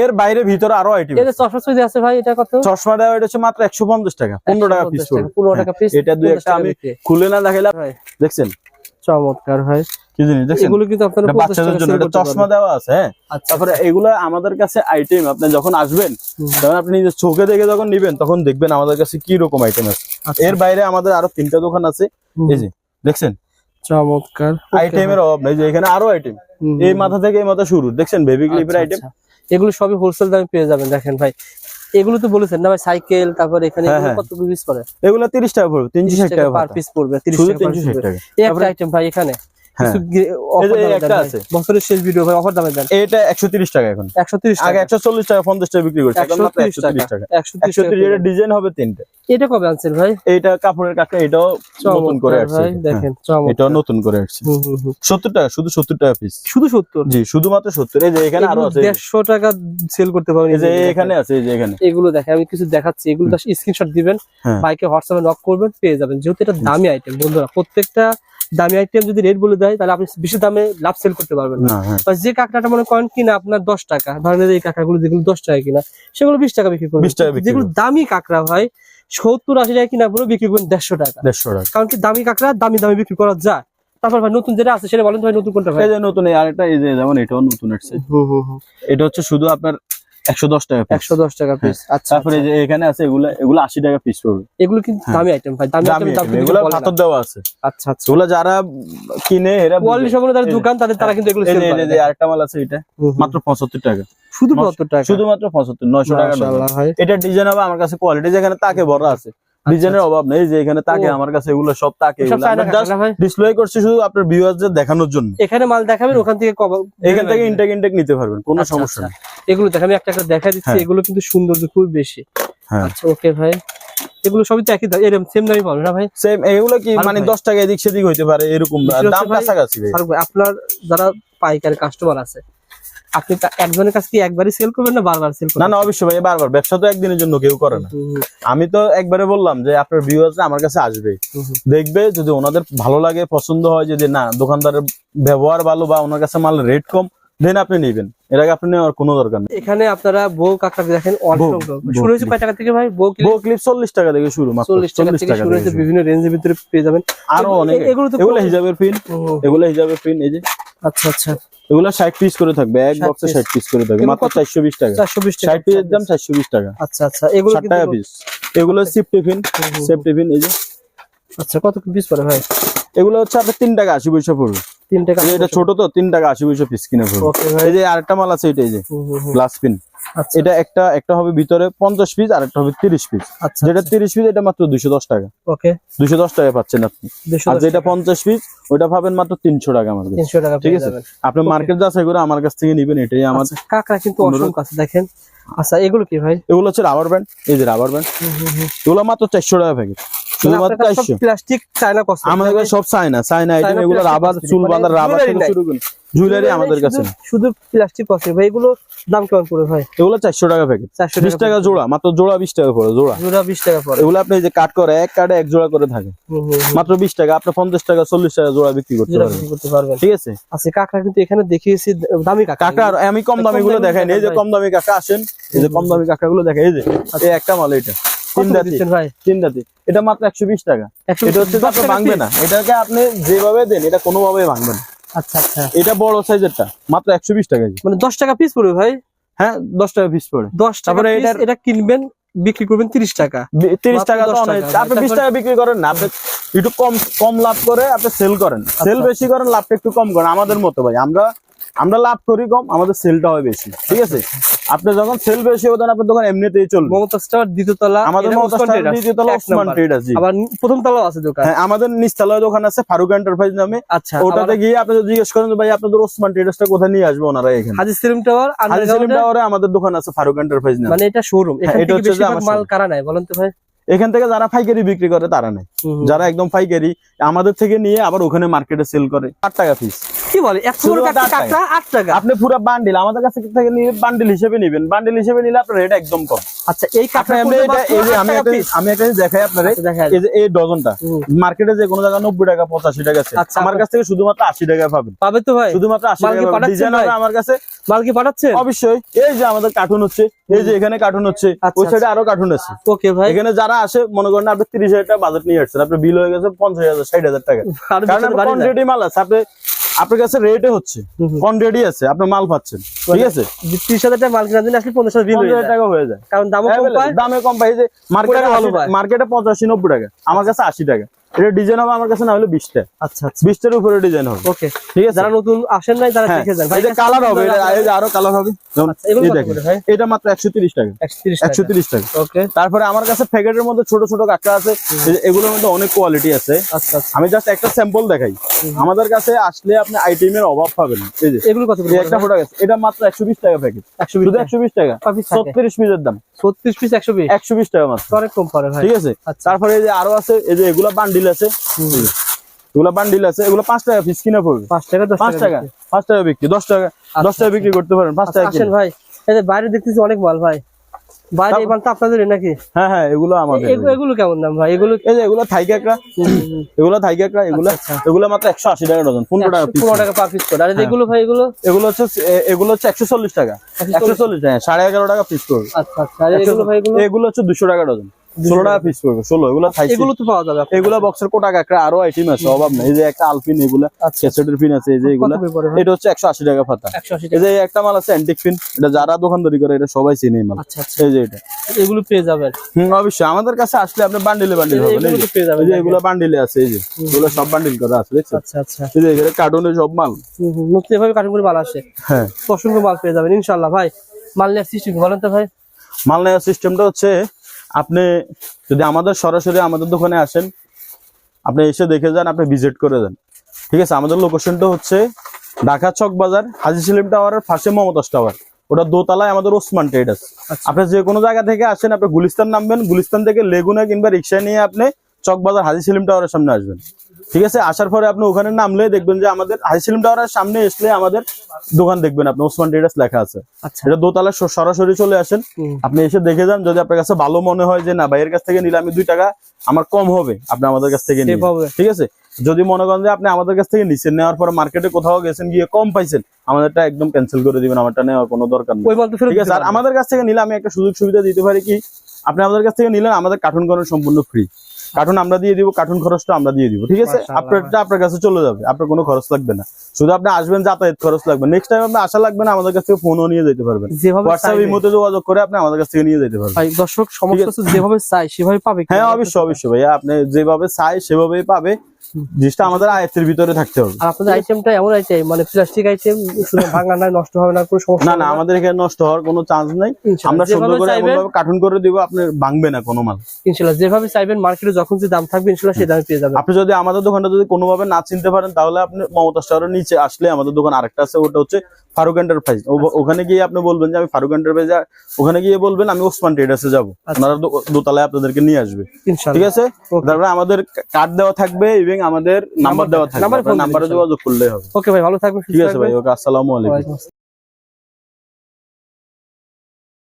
এর বাইরে ভিতরে আরও আইটেম এটা চশমা আছে ভাই এটা কত? চশমা দেওয়া এটা হচ্ছে মাত্র একশো পঞ্চাশ টাকা পনেরো টাকা পিস 150 15 টাকা piece, এটা দুই একটা আমি খুলে না দেখাইলাম দেখছেন? চমৎকার ভাই। কি জিনিস দেখছেন? এগুলো কিন্তু আপনারা বাচ্চাদের জন্য এটা চশমা দেওয়া আছে হ্যাঁ? আচ্ছা। তারপরে এগুলো আমাদের কাছে আইটেম আপনি যখন আসবেন তখন আপনি চোখে দেখে যখন নিবেন তখন দেখবেন আমাদের কাছে কি রকম আইটেম আছে। আচ্ছা, এর বাইরে আমাদের আরও তিনটা দোকান আছে এই যে দেখছেন? চমৎকার। আইটেমের অভাব নেই যে এখানে আরও আইটেম এই মাথা থেকে এই মাথা শুরু দেখছেন? বেবি ক্লিপের আইটেম। এগুলো সবই হোলসেল দামে পেয়ে যাবেন দেখেন ভাই। এগুলো তো বলেছেন না ভাই সাইকেল তারপর এখানে হ্যাঁ, হ্যাঁ। কত পিস পড়ে এগুলো তিরিশ টাকা পড়বে তিনশো ষাট টাকা পার পিস পড়বে 30 শুধু টাকা per তিনশো piece ষাট পড়বে। টাকা এই একটা আইটেম ভাই এখানে হ্যাঁ। কিছু গি- offer এই যে দামে একটা আছে। বছরের শেষ ভিডিও ভাই অফার দামে। দেন এটা একশো তিরিশ টাকা এখন। আগে টাকা। একশো চল্লিশ টাকা পঞ্চাশ টাকা বিক্রি করছে এখন মাত্র টাকা। ডিজাইন হবে তিনটে। এটা কবে আনছেন ভাই? এইটা কাপড়ের কাটা এটাও নতুন করে আসছে ভাই এটা। দেখেন হ্যাঁ, নতুন করে আসছে। টাকা শুধু সত্তর টাকা পিস শুধু সত্তর? জি শুধুমাত্র সত্তর। এই যে এখানে আরও আছে। টাকা সেল করতে পারবেন এই যে এখানে আছে এই যে এখানে। এগুলো আমি কিছু দেখাচ্ছি এগুলো স্ক্রিনশট দিবেন হ্যাঁ। বাইকে হোয়াটসঅ্যাপে নক করবেন পেয়ে যাবেন। যেহেতু এটা দামি আইটেম বন্ধুরা প্রত্যেকটা দামি আইটেম যদি রেট বলে দেয় তাহলে আপনি বেশি দামে লাভ সেল করতে পারবেন না। হ্যাঁ। যে কাঁকড়াটা মনে করেন কিনা আপনার দশ টাকা ধরেন এই কাঁকড়াগুলো যেগুলো দশ টাকা কিনা সেগুলো বিশ টাকা বিক্রি করবেন। 20 টাকা যেগুলো দামি কাঁকড়া হয় সত্তর আশি টাকা কিনা পুরো বিক্রি করবেন দেড়শো টাকা। দেড়শো টাকা। কারণ কি দামি কাঁকড়া দামি দামি বিক্রি করা যায়। তারপর ভাই নতুন যেটা আছে সেটা বলেন ভাই নতুন কোনটা ভাই? নতুন আরেকটা এই যে যেমন এটাও নতুন আসছে। এটা হচ্ছে শুধু আপনার একশো দশ টাকা piece। একশো দশ টাকা পিস আচ্ছা তারপরে যে এখানে আছে এগুলা এগুলো আশি টাকা পিস পড়বে। এগুলো কিন্তু হ্যাঁ। দামি আইটেম ভাই দামি দামি আইটেম দাম item, কিন্তু এগুলা বলে দেওয়া আছে। আচ্ছা আচ্ছা। এগুলা যারা কিনে এরা। কোয়ালিটি দোকান তাদের তারা কিন্তু এগুলো সেল যে- এই যে- যে আরেকটা মাল আছে এটা মাত্র পঁচাত্তর টাকা। শুধু মাত্র- পঁচাত্তর টাকা। শুধুমাত্র পঁচাত্তর নয়শো টাকা এটা ডিজাইন হবে আমার কাছে কোয়ালিটি যেখানে তাকে বড় আছে। ডিজাইনের অভাব নেই যে এখানে তাকে আমার কাছে এগুলো সব তাকে? ডিসপ্লে করছি শুধু আপনার ভিউয়ারদের দেখানোর জন্য। এখানে মাল দেখাবেন ওখান থেকে এখান থেকে ইনটেক ইনটেক নিতে পারবেন কোনো আচ্ছা, সমস্যা আচ্ছা। নেই। এগুলো দেখেন আমি একটা একটা দেখা দিচ্ছি হ্যাঁ। এগুলো কিন্তু সৌন্দর্য খুব বেশি। হ্যাঁ। আচ্ছা ওকে ভাই। এগুলো সবই তো একই দাম এরকম সেম দামই না ভাই? সেম এগুলো কি মানে ভাই। দশ টাকা এদিক সেদিক হইতে পারে এরকম দাম কাছাকাছি ভাই আপনার যারা পাইকারি কাস্টমার আছে আপনি একজনের কাছে কি একবারই সেল করবেন না বারবার সেল না করবেন? না অবশ্যই ভাই বারবার। ব্যবসা তো একদিনের জন্য কেউ করে না। আমি তো একবারে বললাম যে আপনার ভিউয়ার্সরা আমার কাছে আসবে। দেখবে যদি ওনাদের ভালো লাগে পছন্দ হয় যদি না দোকানদারের ব্যবহার ভালো বা ওনার কাছে মাল রেট কম দেন আপনি নেবেন। এর আগে আপনি নেওয়ার কোনো দরকার নেই। এখানে আপনারা বউ কাঁকড়া দেখেন শুরু হয়েছে কয় টাকা থেকে ভাই? বউ বউ ক্লিপ চল্লিশ টাকা থেকে শুরু চল্লিশ টাকা থেকে শুরু হয়েছে বিভিন্ন রেঞ্জের ভিতরে পেয়ে যাবেন। আরও অনেক। এগুলো তো এগুলো হিজাবের পিন এগুলো হিজাবের পিন এই যে। আচ্ছা আচ্ছা। এগুলো ষাট পিস করে থাকবে এক 60 বক্সে piece। ষাট পিস করে থাকবে মাত্র কত? চারশো বিশ টাকা। চারশো বিশ টাকা ষাট পিসের দাম চারশো বিশ টাকা। আচ্ছা আচ্ছা। এগুলো ষাট টাকা পিস এগুলো সিপ টিফিন সেফ টিফিন এই যে। আচ্ছা কত পিস পড়ে ভাই? এগুলো হচ্ছে আপনার তিন টাকা আশি পয়সা পড়বে। তিন টাকা এই এটা ছোট তো তিন টাকা আশি পয়সা পিস কিনে পড়বে এই যে আরেকটা মাল আছে এটা এই যে। গ্লাস পিন আচ্ছা। এটা একটা একটা হবে ভিতরে পঞ্চাশ পিস আর একটা হবে তিরিশ পিস আচ্ছা যেটা তিরিশ পিস এটা মাত্র দুশো দশ টাকা। ওকে দুশো দশ টাকা পাচ্ছেন আপনি। আর যেটা পঞ্চাশ পিস ওটা পাবেন মাত্র তিনশো টাকা আমার কাছে তিনশো টাকা ঠিক আছে? আপনি মার্কেট যাচাই করে আমার কাছ থেকে নিবেন এটাই আমার আচ্ছা, কাঁকড়া কিন্তু। অসংখ্য আছে দেখেন। আচ্ছা এগুলো কি ভাই? এগুলো হচ্ছে রাবার ব্যান্ড এই যে রাবার ব্যান্ড এগুলো মাত্র চারশো টাকা প্যাকেট শুধুমাত্র চারশো। প্লাস্টিক চায়না কষ্ট আমাদের কাছে সব চায়না চায়না আইটেম এগুলো রাবার চুল মানে বাঁধার রাবার থেকে শুরু করে জুয়েলারি আমাদের কাছে শুধু প্লাস্টিক কষ্ট ভাই এগুলো দাম কেমন পড়ে ভাই? এগুলো চারশো টাকা প্যাকেট চারশো বিশ টাকা জোড়া মাত্র জোড়া বিশ টাকা পড়ে জোড়া। জোড়া বিশ টাকা পড়ে। এগুলো আপনি যে কাট করে এক কাটে এক জোড়া করে থাকে। মাত্র বিশ টাকা আপনি পঞ্চাশ টাকা চল্লিশ টাকা জোড়া বিক্রি করতে পারবেন। ঠিক আছে? আচ্ছা কাঁকড়া কিন্তু এখানে দেখিয়েছি দামি কাঁকড়া আর আমি কম দামি গুলো দেখাই এই যে কম দামি কাকা আসেন এই যে কম দামি কাকা গুলো দেখাই এই যে একটা মাল এটা এটা মাত্র একশো বিশ টাকা। এটা হচ্ছে ভাঙবে না। এটাকে আপনি যেভাবে দেন এটা কোনোভাবে ভাঙবে না। আচ্ছা আচ্ছা। এটা বড় সাইজেরটা মাত্র একশো বিশ টাকা মানে দশ টাকা পিস পড়বে ভাই? হ্যাঁ দশ টাকা পিস পড়ে। দশ টাকা এটা এটা কিনবেন বিক্রি করবেন তিরিশ টাকা। তিরিশ টাকা আপনি বিশ টাকা বিক্রি করেন না আপনি একটু কম কম লাভ করে আপনি সেল করেন। সেল আচ্ছা। বেশি করেন লাভটা একটু কম করেন আমাদের মতো ভাই। আমরা আমরা লাভ করি কম আমাদের সেলটা হয় বেশি। ঠিক আছে? আপনি যখন সেল বেশি হবে তখন আপনার দোকান এমনিতেই চলবে। মমতাজ টাওয়ার দ্বিতীয় তলা আমাদের এটা মমতাজ উসমান টাওয়ার ট্রেডার্স, দ্বিতীয় তলা ওসমান ট্রেডার্স, জি। আবার প্রথম তলাও আছে দোকান। হ্যাঁ আমাদের নিচতলায় দোকান আছে ফারুক এন্টারপ্রাইজ নামে। আচ্ছা ওটাতে গিয়ে আপনি যদি জিজ্ঞেস করেন ভাই আপনাদের ওসমান ট্রেডার্সটা কোথায় নিয়ে আসবে ওনারা এখানে? হাজি সেলিম টাওয়ার হাজি সেলিম টাওয়ারে আমাদের দোকান আছে ফারুক এন্টারপ্রাইজ নামে। মানে এটা শোরুম এখান হ্যাঁ, এটা হচ্ছে যে মাল কারা নেয় বলেন তো ভাই? এখান থেকে যারা পাইকারি বিক্রি করে তারা নেই। যারা একদম পাইকারি আমাদের থেকে নিয়ে আবার ওখানে মার্কেটে সেল করে। আট টাকা পিস কি বলে? টাকা আট টাকা। কাঁকড়া আট টাকা? আপনি পুরো বান্ডিল আমাদের কাছে থেকে নিয়ে বান্ডিল হিসেবে নেবেন। বান্ডিল হিসেবে নিলে আপনার রেট একদম কম। আচ্ছা এই আমি টাকা। আমি একটা দেখাই আচ্ছা, এই যে এই ডজনটা। মার্কেটে যে কোনো জায়গায় নব্বই টাকা পঁচাশি টাকা আছে। আচ্ছা, আমার কাছ থেকে শুধুমাত্র আশি টাকায় পাবেন। পাবে তো ভাই। শুধুমাত্র আশি টাকা ডিজাইন আমার কাছে মাল কি পাঠাচ্ছেন? অবশ্যই। এই যে আমাদের কার্টুন হচ্ছে। এই যে এখানে কার্টুন হচ্ছে। ওই সাইডে আরও কার্টুন আছে। ওকে ভাই। এখানে যারা আসে মনে করেন আপনি তিরিশ হাজার টাকা বাজেট নিয়ে আসছেন আপনি বিল হয়ে গেছে পঞ্চাশ হাজার ষাট হাজার টাকা। কোয়ান্টিটি মাল আছে আপনি আপনার কাছে রেটে হচ্ছে। কোয়ান্টিটি আছে আপনি মাল পাচ্ছেন ঠিক আছে? তিরিশ হাজার টাকা মাল কেনার জন্য আসলে পঞ্চাশ হাজার টাকা হয়ে যায়। কারণ কম দামে কম পাই যে মার্কেটে ভালো পায়। মার্কেটে পঁচাশি নব্বই টাকা আমার কাছে আশি টাকা। এটা ডিজাইন হবে আমার কাছে না হলে বিশটা। আচ্ছা আচ্ছা। বিশটার উপরে ডিজাইন হবে। ওকে ঠিক আছে? যারা নতুন আসেন নাই তারা হ্যাঁ, দেখে যান। এই যে কালার হবে এটা এই যে আরও কালার হবে। আচ্ছা? এটা মাত্র একশো তিরিশ টাকা। একশো তিরিশ টাকা। ওকে তারপরে আমার কাছে প্যাকেটের মধ্যে ছোট ছোট কাঁকড়া আছে। এগুলোর মধ্যে অনেক কোয়ালিটি আছে। আচ্ছা আমি জাস্ট একটা স্যাম্পল দেখাই। আমাদের কাছে আসলে আপনি আইটেমের অভাব পাবেন। না। এই যে এগুলো কত একটা প্রোডাক্ট আছে। এটা মাত্র একশো বিশ টাকা প্যাকেট একশো বিশ শুধু একশো বিশ টাকা। ছত্রিশ পিসের দাম। ছত্রিশ পিস একশো বিশ? একশো বিশ টাকা মাত্র। অনেক কম ভাই। ঠিক আছে। তারপরে এই যে আরও আছে এই যে এগুলা বান্ডিল আছে। এগুলা বান্ডিল আছে। এগুলো পাঁচ টাকা পিস কিনা পড়বে। পাঁচ টাকা পাঁচ টাকা পাঁচ টাকা বিক্রি দশ টাকা। দশ টাকা বিক্রি করতে পারেন পাঁচ আচ্ছা, টাকা ভাই। এই যে বাইরে দেখতেছি অনেক মাল ভাই। বাইরে এই আপনাদের নাকি? হ্যাঁ হ্যাঁ এগুলো আমাদের। এগুলো কেমন দাম ভাই? এগুলো এই যে এগুলো থাই কাঁকড়া এগুলো এগুলো আচ্ছা, এগুলো মাত্র একশো আশি টাকা ডজন পনেরো টাকা পিস পনেরো টাকা পার পিস করে। আর হ্যাঁ। এগুলো ভাই এগুলো? এগুলো হচ্ছে এগুলো হচ্ছে একশো চল্লিশ টাকা। একশো চল্লিশ। টাকা সাড়ে এগারো টাকা পিস করবে আচ্ছা আচ্ছা। এগুলো ভাই এগুলো? এগুলো হচ্ছে দুশো টাকা ডজন। ষোলো টাকা পিস করবে ষোলো এগুলো থাই এগুলো তো পাওয়া যাবে। এগুলো বক্সের কোটা কাঁকড়া আরও আইটেম আছে অভাব নাই। এই যে একটা আলপিন এগুলা আচ্ছা। ক্যাসেটের পিন আছে এই যে এগুলা এটা হচ্ছে একশো আশি টাকা পাতা। এই যে একটা মাল আছে অ্যান্টিক পিন এটা যারা দোকানদারি করে এটা সবাই চিনে এই মাল। আচ্ছা আচ্ছা। এই যে এটা। এগুলো পেয়ে যাবেন। হুম অবশ্যই। আমাদের কাছে আসলে আপনি বান্ডিলে বান্ডিল হবে এগুলো বান্ডিলে আছে এই যে। এগুলো সব বান্ডিল করা আছে দেখছেন? আচ্ছা আচ্ছা। এই যে এখানে কার্টুনে সব মাল। নতুন এভাবে কাটিং করে মাল আসে। হ্যাঁ। অসংখ্য মাল পেয়ে যাবেন ইনশাল্লাহ ভাই মাল নেওয়ার সিস্টেম বলেন তো ভাই? মাল নেওয়ার সিস্টেমটা হচ্ছে আপনি যদি আমাদের সরাসরি আমাদের দোকানে আসেন আপনি এসে দেখে যান আপনি ভিজিট করে যান। ঠিক আছে? আমাদের লোকেশনটা হচ্ছে ঢাকা চক বাজার হাজি সেলিম টাওয়ারের পাশে মমতাস টাওয়ার ওটা দোতলায় আমাদের ওসমান ট্রেডার্স আচ্ছা। আপনি যে কোনো জায়গা থেকে আসেন আপনি গুলিস্তান নামবেন গুলিস্তান থেকে লেগুনা কিংবা রিক্সা নিয়ে আপনি চক বাজার হাজি সেলিম টাওয়ারের সামনে আসবেন। ঠিক আছে? আসার পরে আপনি ওখানে নামলে দেখবেন যে আমাদের হাজি সেলিম টাওয়ারের সামনে আসলে আমাদের দোকান দেখবেন আপনি ওসমান ট্রেডার্স লেখা আছে। আচ্ছা। এটা দোতলায় স- সরাসরি চলে আসেন। আপনি এসে দেখে যান যদি আপনার কাছে ভালো মনে হয় যে না ভাইয়ের কাছ থেকে নিলে আমি দুই টাকা আমার কম হবে আপনি আমাদের কাছ থেকে ঠিক আছে? যদি মনে করেন যে আপনি আমাদের কাছ থেকে নিচ্ছেন নেওয়ার পরে মার্কেটে কোথাও গেছেন গিয়ে কম পাইছেন আমাদেরটা একদম ক্যান্সেল করে দিবেন আমারটা নেওয়ার কোনো দরকার নেই। ঠিক আছে? আর আমাদের কাছ থেকে নিলে আমি একটা সুযোগ সুবিধা দিতে পারি কি আপনি আমাদের কাছ থেকে নিলেন আমাদের কার্টুন করানো সম্পূর্ণ ফ্রি কার্টুন আমরা দিয়ে দিব কার্টুন খরচটা আমরা দিয়ে দিব ঠিক আছে? আপনারটা আপনার কাছে চলে যাবে আপনার কোনো খরচ লাগবে না। শুধু আপনি আসবেন যাতায়াত খরচ লাগবে। নেক্সট টাইম আপনি আসা লাগবে না আমাদের কাছ থেকে ফোনও নিয়ে যেতে পারবেন। যেভাবে হোয়াটসঅ্যাপ। ইমোতে যোগাযোগ করে আপনি আমাদের কাছ থেকে নিয়ে যেতে পারবেন। ভাই দর্শক সমস্ত কিছু যেভাবে চাই সেভাবে পাবে হ্যাঁ অবশ্যই অবশ্যই ভাইয়া আপনি যেভাবে চাই সেভাবেই পাবে। জিনিসটা আমাদের আয়ত্তের ভিতরে থাকতে হবে। আর আপনাদের আইটেমটা এমন আইটেম মানে প্লাস্টিক আইটেম ভাঙা নাই নষ্ট হবে না কোনো সমস্যা না না আমাদের এখানে নষ্ট হওয়ার কোনো চান্স নাই। আমরা সুন্দর করে কার্টুন করে দিব আপনি ভাঙবে না কোনো মাল। ইনশাল্লাহ যেভাবে চাইবেন মার্কেটে যখন যে দাম থাকবে ইনশাল্লাহ সেই দামে পেয়ে যাবেন। আপনি যদি আমাদের দোকানটা যদি কোনোভাবে না চিনতে পারেন তাহলে আপনি মমতা স্টোরের নিচে আসলে আমাদের দোকান আরেকটা আছে ওটা হচ্ছে ফারুক এন্টারপ্রাইজ ওখানে গিয়ে আপনি বলবেন যে আমি ফারুক এন্টারপ্রাইজ ওখানে গিয়ে বলবেন আমি ওসমান ট্রেডার্সে যাব। আচ্ছা। ওনারা দোতলায় আপনাদেরকে নিয়ে আসবে। ঠিক আছে? তারপরে আমাদের কার্ড দেওয়া থাকবে আমাদের নাম্বার দেওয়া থাকবে নাম্বারে যোগাযোগ করলে হবে। ওকে ভাই ভালো থাকবেন ঠিক আছে ভাই ওকে আসসালামু আলাইকুম।